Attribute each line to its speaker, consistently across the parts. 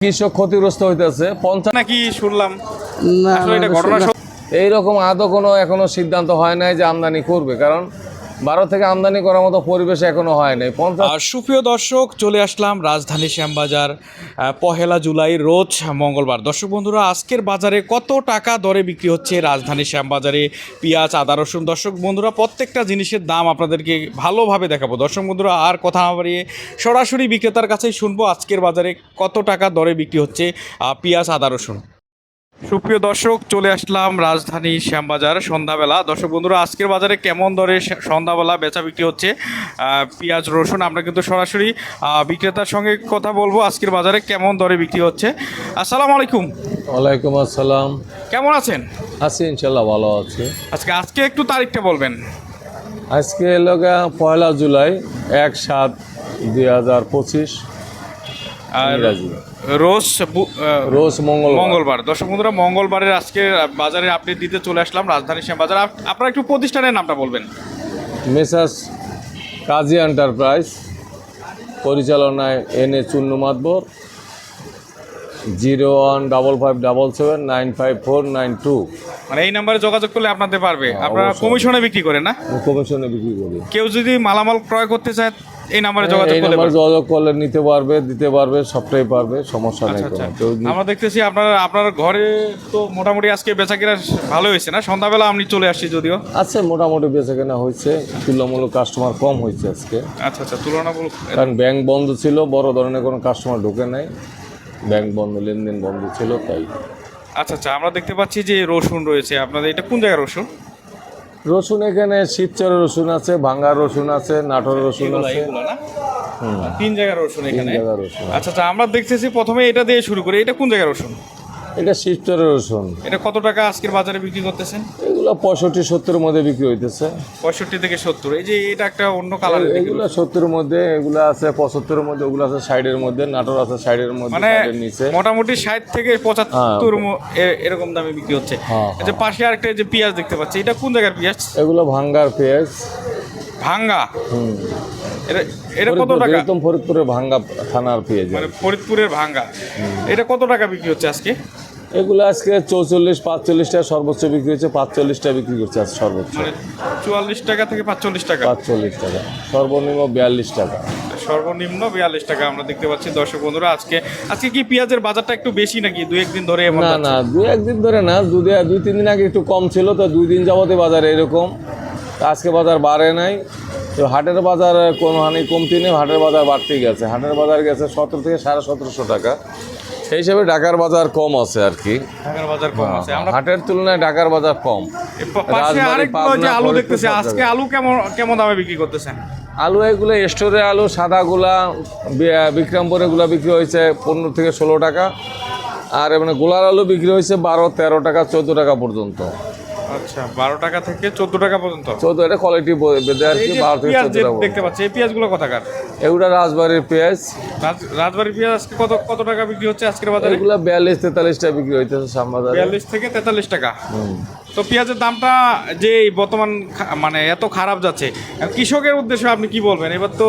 Speaker 1: কৃষক ক্ষতিগ্রস্ত হইতেছে। পঞ্চাশ
Speaker 2: নাকি শুনলাম।
Speaker 3: না
Speaker 2: আসলে এটা
Speaker 3: না,
Speaker 2: ঘটনা
Speaker 3: না,
Speaker 2: সত্য।
Speaker 1: এইরকম আদৌ কোনো এখনও সিদ্ধান্ত হয় নাই যে আমদানি করবে কারণ ভারত থেকে আমদানি করার মতো পরিবেশ এখনও হয় নাই।
Speaker 2: আর সুপ্রিয় দর্শক, চলে আসলাম রাজধানী শ্যামবাজার পহেলা জুলাই, রোজ মঙ্গলবার। দর্শক বন্ধুরা, আজকের বাজারে কত টাকা দরে বিক্রি হচ্ছে রাজধানী শ্যামবাজারে? পেঁয়াজ, আদা, রসুন। দর্শক বন্ধুরা, প্রত্যেকটা জিনিসের দাম আপনাদেরকে ভালোভাবে দেখাবো। দর্শক বন্ধুরা, আর কথা না বাড়িয়ে সরাসরি বিক্রেতার কাছেই শুনব আজকের বাজারে কত টাকা দরে বিক্রি হচ্ছে পেঁয়াজ, আদা, রসুন। সুপ্রিয় দর্শক চলে আসলাম রাজধানী শ্যামবাজার সন্ধ্যাবেলা। দর্শক বন্ধুরা আজকের বাজারে কেমন দরে সন্ধ্যাবেলা বেচা বিক্রি হচ্ছে? পেঁয়াজ রসুন আমরা কিন্তু সরাসরি বিক্রেতার সঙ্গে কথা বলব আজকের বাজারে কেমন দরে বিক্রি হচ্ছে। আসসালামু আলাইকুম।
Speaker 1: ওয়ালাইকুম আসসালাম।
Speaker 2: কেমন আছেন?
Speaker 1: আছি ইনশাল্লাহ ভালো আছি।
Speaker 2: আজকে আজকে একটু তারিখটা বলবেন।
Speaker 1: আজকে এলাকা পয়লা জুলাই এক সাত দুই হাজার পঁচিশ।
Speaker 2: আর রোজ
Speaker 1: রোজ মঙ্গল
Speaker 2: মঙ্গলবার। দর্শক বন্ধুরা মঙ্গলবারের আজকে বাজারে আপডেট দিতে চলে আসলাম রাজধানী শ্যাম বাজার আপনারা একটু প্রতিষ্ঠানের নামটা বলবেন।
Speaker 1: মেসাস কাজী এন্টারপ্রাইজ পরিচালনায় N A Chunnu Matbor zero one double five double seven nine five four nine two.
Speaker 2: মানে এই নাম্বারে যোগাযোগ করলে আপনাদের পারবে। আপনারা
Speaker 1: হ্যাঁ,
Speaker 2: কমিশনে বিক্রি করেন না?
Speaker 1: কমিশনে বিক্রি করি।
Speaker 2: কেউ যদি মালামাল ক্রয় করতে চায় এই নাম্বারে যোগাযোগ করলে
Speaker 1: যোগাযোগ করলে নিতে পারবে দিতে পারবে সবটাই পারবে সমস্যা নেই
Speaker 2: আচ্ছা আচ্ছা। আমরা দেখতেছি আপনার আপনার ঘরে তো মোটামুটি আজকে বেচাকেনা ভালো হয়েছে না? সন্ধ্যাবেলা আমি চলে আসছি যদিও।
Speaker 1: আচ্ছা মোটামুটি বেচা কেনা হয়েছে তুলনামূলক কাস্টমার কম হয়েছে আজকে।
Speaker 2: আচ্ছা আচ্ছা তুলনামূলক
Speaker 1: কারণ ব্যাংক বন্ধ ছিল বড় ধরনের কোনো কাস্টমার ঢুকে নাই। ব্যাংক বন্ধ লেনদেন বন্ধ ছিল তাই।
Speaker 2: আচ্ছা আচ্ছা আমরা দেখতে পাচ্ছি যে রসুন রয়েছে আপনাদের। এটা কোন জায়গার রসুন?
Speaker 1: রসুন এখানে শিবচরের রসুন আছে ভাঙ্গার রসুন আছে নাটোরের রসুন আছে।
Speaker 2: তিন জায়গার রসুন এখানে। আচ্ছা আচ্ছা আমরা দেখতেছি প্রথমে এটা দিয়ে শুরু করি। এটা কোন জায়গার রসুন?
Speaker 1: এটা শিবচরের রসুন।
Speaker 2: এটা কত টাকা আজকের বাজারে বিক্রি করতেছেন?
Speaker 1: এগুলো পঁয়ষট্টি সত্তরের মধ্যে বিক্রি হইতেছে।
Speaker 2: পঁয়ষট্টি থেকে সত্তর এই যে এটা একটা অন্য কালার
Speaker 1: এগুলো সত্তরের মধ্যে এগুলো আছে পঁচাত্তরের মধ্যে ওগুলো আছে সাইডের মধ্যে নাটোর আছে সাইডের মধ্যে
Speaker 2: মানে
Speaker 1: নিচে।
Speaker 2: মোটামুটি ষাট থেকে পঁচাত্তর এরকম দামে বিক্রি হচ্ছে।
Speaker 1: হ্যাঁ,
Speaker 2: যে পাশে আরেকটা যে পেঁয়াজ দেখতে পাচ্ছি এটা কোন জায়গার পেঁয়াজ?
Speaker 1: এগুলো ভাঙ্গার পেঁয়াজ।
Speaker 2: ভাঙ্গা?
Speaker 1: হুম।
Speaker 2: এটা এটা কত টাকা?
Speaker 1: বৃহত্তম ফরিদপুরে ভাঙ্গা থানার পেঁয়াজ।
Speaker 2: মানে ফরিদপুরের ভাঙ্গা। এটা কত টাকা বিক্রি হচ্ছে আজকে?
Speaker 1: এগুলো আজকে চৌচল্লিশ পাঁচচল্লিশ টাকা সর্বোচ্চ বিক্রি হচ্ছে পাঁচচল্লিশ টাকা বিক্রি করছে আজ সর্বোচ্চ।
Speaker 2: মানে চুয়াল্লিশ টাকা থেকে পাঁচচল্লিশ টাকা?
Speaker 1: পাঁচচল্লিশ টাকা সর্বনিম্ন বিয়াল্লিশ টাকা।
Speaker 2: সর্বনিম্ন বিয়াল্লিশ টাকা আমরা দেখতে পাচ্ছি দর্শক বন্ধুরা আজকে আজকে কি পেঁয়াজের বাজারটা একটু বেশি নাকি? দুই একদিন ধরে
Speaker 1: না না দুই একদিন ধরে না দুই দিন- দুই তিন দিন আগে একটু কম ছিল তো দুই দিন যাবতে বাজার এরকম। আজকে বাজার বাড়ে নাই। তো হাটের বাজার কোনো হানি কমতি নেই হাটের বাজার বাড়তেই গেছে। হাটের বাজার গেছে সতেরো থেকে সাড়ে সতেরোশো টাকা। সেই হিসাবে ঢাকার বাজার কম আছে আর কি।
Speaker 2: ঢাকার বাজার কম আছে। আমরা
Speaker 1: হাটের তুলনায় ঢাকার বাজার কম।
Speaker 2: পাশে
Speaker 1: রাজবাড়ী,
Speaker 2: যে আলু দেখতেছি আজকে আলু কেমন কেমন দামে বিক্রি করতেছেন?
Speaker 1: আলু এগুলো স্টোরে আলু সাদাগুলা বিক্রমপুর এগুলো বিক্রি হয়েছে পনেরো থেকে ষোলো টাকা। আর মানে গোলার আলু বিক্রি হয়েছে বারো তেরো টাকা চোদ্দ টাকা পর্যন্ত।
Speaker 2: আচ্ছা বারো টাকা থেকে চোদ্দ টাকা পর্যন্ত?
Speaker 1: চোদ্দ এটা কোয়ালিটি বেঁধে আর কি
Speaker 2: যে
Speaker 1: বারো থেকে
Speaker 2: পেঁয়াজ
Speaker 1: চোদ্দ
Speaker 2: যে
Speaker 1: টাকা
Speaker 2: দেখতে পাচ্ছি এই পেঁয়াজগুলো কোথাকার?
Speaker 1: এগুলো রাজবাড়ির পেঁয়াজ।
Speaker 2: রাজ- রাজবাড়ির পেঁয়াজ আজকে কত কত টাকা বিক্রি হচ্ছে আজকের বাজারে?
Speaker 1: এগুলো বিয়াল্লিশ তেতাল্লিশ টাকা বিক্রি হইতেছে শ্যামবাজারে
Speaker 2: বিয়াল্লিশ থেকে তেতাল্লিশ টাকা। তো পেঁয়াজের দামটা যে বর্তমান মানে এত খারাপ যাচ্ছে কৃষকের উদ্দেশ্যে আপনি কি বলবেন? এবার তো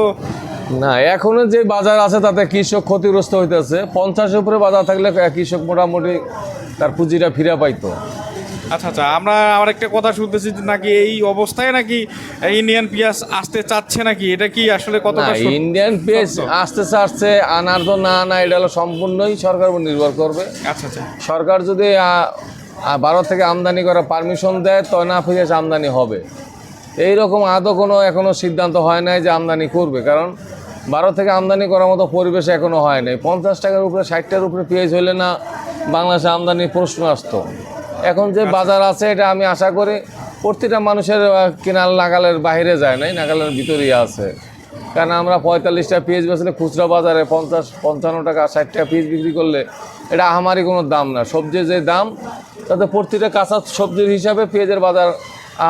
Speaker 1: না এখনও যে বাজার আছে তাতে কৃষক ক্ষতিগ্রস্ত হইতেছে। পঞ্চাশের উপরে বাজার থাকলে কৃষক মোটামুটি তার পুঁজিটা ফিরে পাইতো।
Speaker 2: আচ্ছা আচ্ছা আমরা আবার একটা কথা শুনতেছি নাকি এই অবস্থায় নাকি ইন্ডিয়ান পেঁয়াজ আসতে চাচ্ছে নাকি? এটা কি আসলে সত্য?
Speaker 1: ইন্ডিয়ান পেঁয়াজ। আসতে আসছে আনার তো না না এটা হলো সম্পূর্ণই সরকার উপর নির্ভর করবে।
Speaker 2: আচ্ছা আচ্ছা।
Speaker 1: সরকার যদি ভারত থেকে আমদানি করার পারমিশন দেয় তো না পেঁয়াজ আমদানি হবে। এই রকম আদৌ কোনো এখনও সিদ্ধান্ত হয় নাই যে আমদানি করবে কারণ ভারত থেকে আমদানি করার মতো পরিবেশ এখনও হয় নাই। পঞ্চাশ টাকার উপরে ষাটটার উপরে পেঁয়াজ হলে না বাংলাদেশে আমদানির প্রশ্ন আসতো। এখন যে বাজার আছে এটা আমি আশা করি প্রতিটা মানুষের কেনার নাগালের বাইরে যায় নাই নাগালের ভিতরেই আছে। কারণ আমরা পঁয়তাল্লিশটা পিস বেচলে খুচরা বাজারে পঞ্চাশ পঞ্চান্ন টাকা ষাট টাকা পিস বিক্রি করলে এটা আমারই কোনো দাম না। সবজির যে দাম তাতে প্রতিটা কাঁচা সবজির হিসাবে পেঁয়াজের বাজার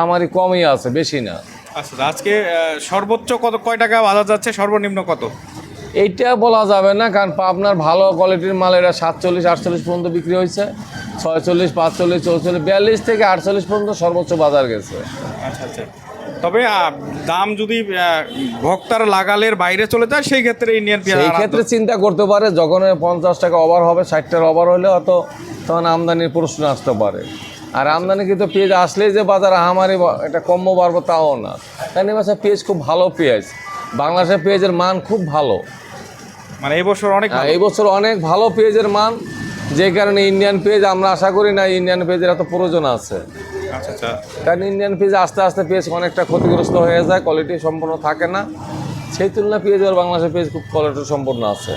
Speaker 1: আমারই কমই আছে বেশি না।
Speaker 2: আচ্ছা আজকে সর্বোচ্চ কত কয় টাকা বাজার যাচ্ছে? সর্বনিম্ন কত?
Speaker 1: এইটা বলা যাবে না কারণ আপনার ভালো কোয়ালিটির মাল এটা সাতচল্লিশ আটচল্লিশ পর্যন্ত বিক্রি হয়েছে। ছয়চল্লিশ পাঁচচল্লিশ চৌচল্লিশ বিয়াল্লিশ থেকে আটচল্লিশ পর্যন্ত সর্বোচ্চ বাজার গেছে।
Speaker 2: আচ্ছা আচ্ছা। তবে দাম যদি ভোক্তার লাগালের বাইরে চলে যায় সেই ক্ষেত্রে ইন্ডিয়ান পেঁয়াজ
Speaker 1: সেই ক্ষেত্রে চিন্তা করতে পারে যখন পঞ্চাশ টাকা ওভার হবে ষাট টাকা ওভার হলে অত তখন আমদানির প্রশ্ন আসতে পারে। আর আমদানি কিন্তু পেঁয়াজ আসলেই যে বাজার হামারি এটা কম্য বাড়বো তাও না। কারণ এবছর পেঁয়াজ খুব ভালো পেঁয়াজ। বাংলাদেশের পেঁয়াজের মান খুব ভালো।
Speaker 2: মানে এই বছর অনেক
Speaker 1: হ্যাঁ, এই বছর অনেক ভালো পেঁয়াজের মান। যে কারণে ইন্ডিয়ান পেঁয়াজ আমরা আশা করি না ইন্ডিয়ান পেঁয়াজের এত প্রয়োজন আছে।
Speaker 2: আচ্ছা আচ্ছা।
Speaker 1: কারণ ইন্ডিয়ান পেঁয়াজ আস্তে আস্তে পেঁয়াজ অনেকটা ক্ষতিগ্রস্ত হয়ে যায় কোয়ালিটি সম্পূর্ণ থাকে না। সেই তুলনায় পেঁয়াজ আর বাংলাদেশের পেঁয়াজ খুব কোয়ালিটি সম্পূর্ণ আছে।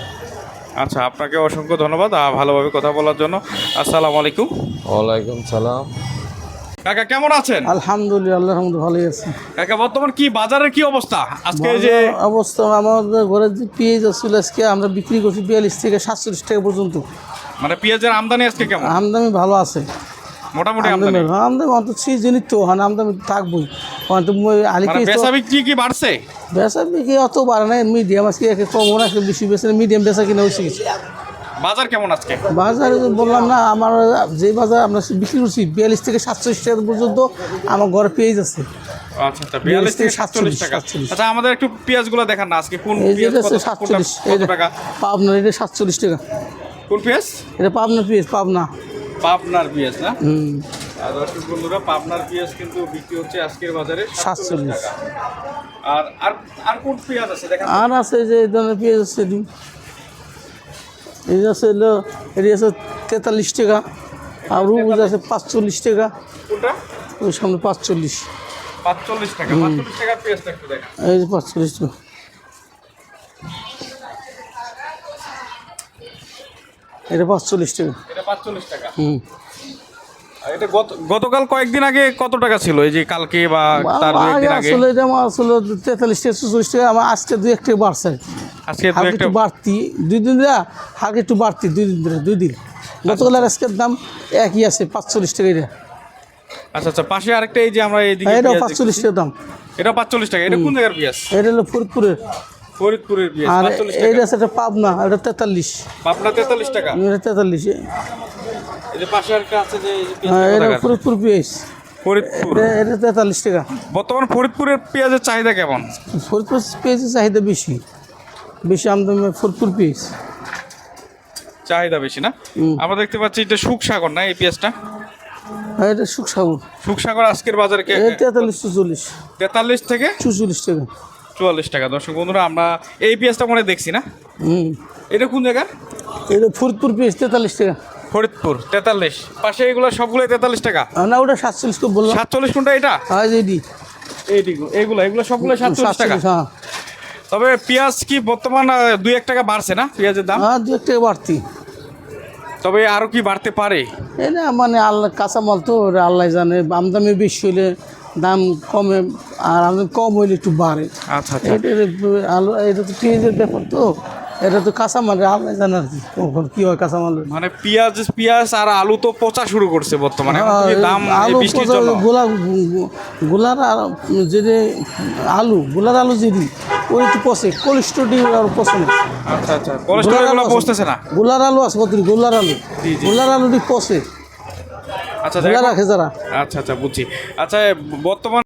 Speaker 2: আচ্ছা আপনাকে অসংখ্য ধন্যবাদ ভালোভাবে কথা বলার জন্য। আসসালামু আলাইকুম।
Speaker 1: ওয়ালাইকুম সালাম।
Speaker 2: কাকা কেমন আছেন?
Speaker 3: আলহামদুলিল্লাহ ভালোই আছে।
Speaker 2: কাকা বর্তমান কি বাজারের কি অবস্থা? আজকে যে
Speaker 3: অবস্থা আমাদের ঘরে যে পেঁয়াজ আসছিল আজকে আমরা বিক্রি করছি বিয়াল্লিশ থেকে সাতচল্লিশ টাকা পর্যন্ত।
Speaker 2: মানে পেঁয়াজের আমদানি আজকে কেমন?
Speaker 3: আমদামি ভালো আছে।
Speaker 2: মোটামুটি আমদানি?
Speaker 3: অন্তত সিজনই তো হয় আমদামি থাকবই। অন্তত আলি
Speaker 2: বেচা বিক্রি কি বাড়ছে?
Speaker 3: বেচা বিক্রি অত বাড়ে না মিডিয়াম আজকে একে কম না বেশি বেশি মিডিয়াম বেচা কিনা হয়েছে
Speaker 2: বাজার কেমন আজকে?
Speaker 3: বাজার বললাম না আমার যে বাজার আমরা বিক্রি করছি বিয়াল্লিশ থেকে সাতচল্লিশ টাকা পর্যন্ত আমার ঘরে পেঁয়াজ আছে।
Speaker 2: আচ্ছা আচ্ছা বিয়াল্লিশ থেকে সাতচল্লিশ টাকা। আচ্ছা আমাদের একটু পেঁয়াজগুলো দেখান না আজকে কোন
Speaker 3: সাতচল্লিশ
Speaker 2: টাকা?
Speaker 3: এটা সাতচল্লিশ টাকা।
Speaker 2: কোন পেঁয়াজ?
Speaker 3: এটা পেঁয়াজ পাবনা।
Speaker 2: পাবনার পেঁয়াজ না?
Speaker 3: হুম।
Speaker 2: আর দর্শক বন্ধুরা পাবনার পেঁয়াজ কিন্তু বিক্রি হচ্ছে আজকের বাজারে
Speaker 3: 47
Speaker 2: আর আর আর কোন পেঁয়াজ আছে? দেখেন
Speaker 3: আর আছে যে এই ধরনের পেঁয়াজ আছে এটি এই যে আছে হলো এটি আছে তেতাল্লিশ টাকা। আর রুজ আছে পাঁচচল্লিশ টাকা। ওই সামনে পাঁচচল্লিশ।
Speaker 2: পাঁচচল্লিশ টাকা।
Speaker 3: এই পাঁচচল্লিশ টাকা। এটা পাঁচচল্লিশ টাকা।
Speaker 2: এটা পাঁচচল্লিশ টাকা।
Speaker 3: হুম।
Speaker 2: এটা গতকাল কয়েকদিন আগে কত টাকা ছিল? এই যে কালকে বা তার
Speaker 3: আগে আসলে এটা আমার আসলে তেতাল্লিশ টাকা চল্লিশ টাকা আমার আজকে দুই এক টাকা বাড়ছে।
Speaker 2: আজকে দু একটা
Speaker 3: একটু বাড়তি। দুই দিন ধরে হালকা একটু বাড়তি দুই দিন ধরে দুই দিন। গতকাল আর আজকের দাম একই আছে পাঁচচল্লিশ টাকা এটা
Speaker 2: আচ্ছা আচ্ছা পাশে আরেকটা এই যে আমরা এইদিকে পেঁয়াজ
Speaker 3: পাঁচচল্লিশ। টাকা দাম।
Speaker 2: এটা পাঁচচল্লিশ টাকা এটা কোন জায়গার পেঁয়াজ?
Speaker 3: এটা হলো ফরিদপুরের
Speaker 2: ফরিদপুরের পেঁয়াজ
Speaker 3: আর একটা পাবনা এটা তেতাল্লিশ।
Speaker 2: পাবনা তেতাল্লিশ টাকা?
Speaker 3: এটা তেতাল্লিশ।
Speaker 2: এই যে পাশে আরেকটা আছে যে এই যে
Speaker 3: হ্যাঁ
Speaker 2: পেঁয়াজটা
Speaker 3: এটা ফরিদপুর এটা এটা তেতাল্লিশ টাকা।
Speaker 2: বর্তমান ফরিদপুরের পেঁয়াজের চাহিদা কেমন?
Speaker 3: ফরিদপুর পেঁয়াজের চাহিদা বেশি। বেশি আমদানি ফরিদপুর পেঁয়াজ।
Speaker 2: চাহিদা বেশি না। আমরা দেখতে পাচ্ছি এটা সুখসাগর না এই পেঁয়াজটা?
Speaker 3: এটা সুখসাগর
Speaker 2: সুখসাগর আজকের বাজারে কে
Speaker 3: এটা তেতাল্লিশ চুচল্লিশ।
Speaker 2: তেতাল্লিশ থেকে?
Speaker 3: চুচল্লিশ টাকা।
Speaker 2: চুয়াল্লিশ টাকা। দর্শক বন্ধুরা আমরা এই পেঁয়াজটা মনে দেখছি না?
Speaker 3: হুম।
Speaker 2: এটা কোন জায়গা?
Speaker 3: এটা ফরিদপুর পেঁয়াজ তেতাল্লিশ টাকা।
Speaker 2: ফরিদপুর তেতাল্লিশ। পাশে এগুলো সবগুলো তেতাল্লিশ টাকা?
Speaker 3: না ওটা সাতচল্লিশ বললাম।
Speaker 2: সাতচল্লিশ কোনটা এটা?
Speaker 3: এডি
Speaker 2: এইদিকে এইগুলো এগুলো সবগুলো সাতচল্লিশ টাকা।
Speaker 3: হ্যাঁ।
Speaker 2: তবে পেঁয়াজ কি বর্তমান দুই এক টাকা বাড়ছে না পেঁয়াজের দাম?
Speaker 3: হ্যাঁ দু এক টাকা বাড়তি।
Speaker 2: তবে আরও কি বাড়তে পারে?
Speaker 3: এটা মানে আল্লাহ কাঁচামাল তো আল্লাহ জানে আমদামি বেশি হলে দাম কমে আর আমদানি কম হইলে একটু বাড়ে।
Speaker 2: আচ্ছা আচ্ছা।
Speaker 3: এটা আলু এটা তো পেঁয়াজের ব্যাপার তো। এটা তো কাঁচামাল আল্লাহ জানে আর কি। কখন কী হয় কাঁচামালের
Speaker 2: মানে পেঁয়াজ পেঁয়াজ আর আলু তো পচা শুরু করছে বর্তমানে। দাম
Speaker 3: আলু গোলা গোলার আর- যেটি আলু গোলার আলু যদি ওই একটু পচে কোলেস্টোরি আর পচে না।
Speaker 2: আচ্ছা আচ্ছা। কোলেস্ট্রল বসতেছে না?
Speaker 3: গোলার আলু আছে গোলার আলু। গোলার আলুটি পচে।
Speaker 2: আচ্ছা।
Speaker 3: রাখে যারা
Speaker 2: আচ্ছা আচ্ছা বুঝছি আচ্ছা বর্তমান